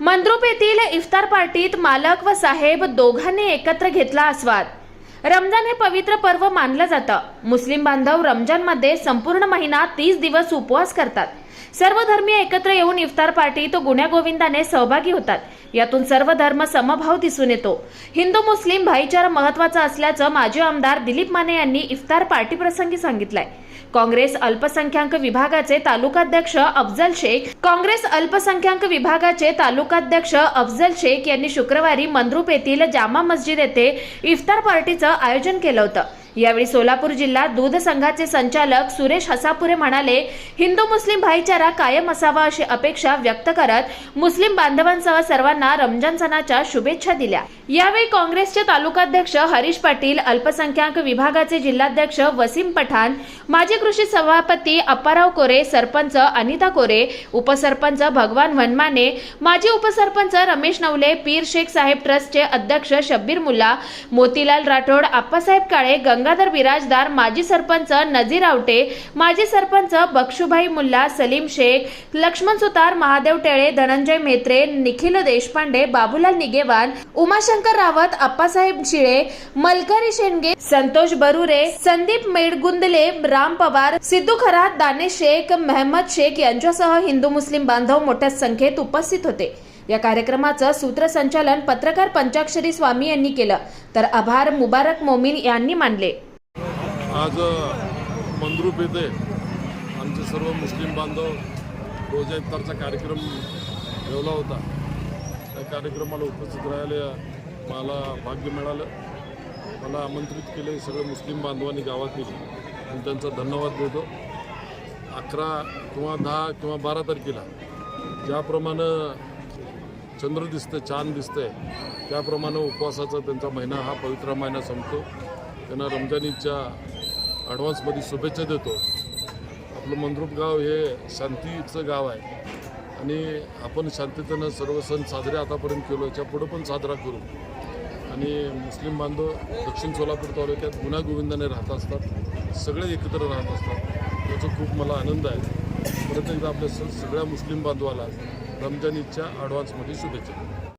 मंद्रुप येथील इफ्तार पार्टीत मालक व साहेब दोघांनी एकत्र घेतला आस्वाद. रमजान हे पवित्र पर्व मानलं जातं. मुस्लिम बांधव रमजानमध्ये संपूर्ण महिना तीस दिवस उपवास करतात. सर्व धर्मीय एकत्र येऊन इफ्तार पार्टीत गुण्यागोविंदाने सहभागी होतात. यातून सर्व धर्म समभाव दिसून येतो. हिंदू मुस्लिम भाईचारा महत्त्वाचा असल्याचं माजी आमदार दिलीप माने यांनी इफ्तार पार्टी प्रसंगी सांगितलंय. काँग्रेस अल्पसंख्याक विभागाचे तालुकाध्यक्ष अफजल शेख काँग्रेस अल्पसंख्याक विभागाचे तालुकाध्यक्ष अफजल शेख यांनी शुक्रवारी मंद्रुप येथील जामा मस्जिद येथे इफ्तार पार्टीचं आयोजन केलं होतं. यावेळी सोलापूर जिल्हा दूध संघाचे संचालक सुरेश हसापुरे म्हणाले हिंदू मुस्लिम भाईचारा कायम असावा अशी अपेक्षा व्यक्त करत मुस्लिम बांधवांसह सर्वांना रमजान सणाच्या शुभेच्छा दिल्या. यावेळी काँग्रेसचे तालुकाध्यक्ष हरीश पाटील अल्पसंख्याक विभागाचे जिल्हाध्यक्ष वसीम पठाण माजी कृषी सभापती अप्पाराव कोरे सरपंच अनिता कोरे उपसरपंच भगवान वनमाने माजी उपसरपंच रमेश नवले पीर शेख साहेब ट्रस्टचे अध्यक्ष शब्बीर मुल्ला मोतीलाल राठोड आप्पासाहेब काळे गंगाधर बिराजदार माजी सरपंच नजीर आवटे माजी सरपंच बक्षुभाई मुल्ला सलीम शेख लक्ष्मण सुतार महादेव टेळे धनंजय मेत्रे निखिल देशपांडे बाबूलाल निगेवान उमाशंकर रावत अप्पासाहेब शिळे मलकरी शेंडगे संतोष बरुरे संदीप मेडगुंदले राम पवार सिद्धू खरात दाने शेख मेहमद शेख यांच्यासह हिंदू मुस्लिम बांधव मोठ्या संख्येत उपस्थित होते. या कार्यक्रमाचं सूत्रसंचालन पत्रकार पंचाक्षरी स्वामी यांनी केलं. तर आभार मुबारक मोमीन यांनी मानले. आज मंद्रूप येथे आमचे सर्व मुस्लिम बांधव रोजा इफ्तारचा कार्यक्रम ठेवला होता. त्या कार्यक्रमाला उपस्थित राहायला मला भाग्य मिळालं. मला आमंत्रित केले सगळे मुस्लिम बांधवांनी गावातील. आणि त्यांचा धन्यवाद देतो. अकरा किंवा दहा किंवा बारा तारखेला ज्याप्रमाणे चंद्र दिसतं चांद दिसतंय. त्याप्रमाणे उपवासाचा त्यांचा महिना हा पवित्र महिना संपतो. त्यांना रमजानीच्या ॲडव्हान्समध्ये शुभेच्छा देतो. आपलं मंद्रुप गाव हे शांतीचं गाव आहे. आणि आपण शांततेनं सर्व सण साजरे आतापर्यंत केलो याच्या पुढं पण साजरा करू. आणि मुस्लिम बांधव दक्षिण सोलापूर तालुक्यात गुन्हा गोविंदाने राहत असतात. सगळे एकत्र राहत असतात. याचा खूप मला आनंद आहे. परत एकदा आपल्या स- सगळ्या मुस्लिम बांधवाला रमजान ईदच्या ॲडव्हान्समध्ये शुभेच्छा.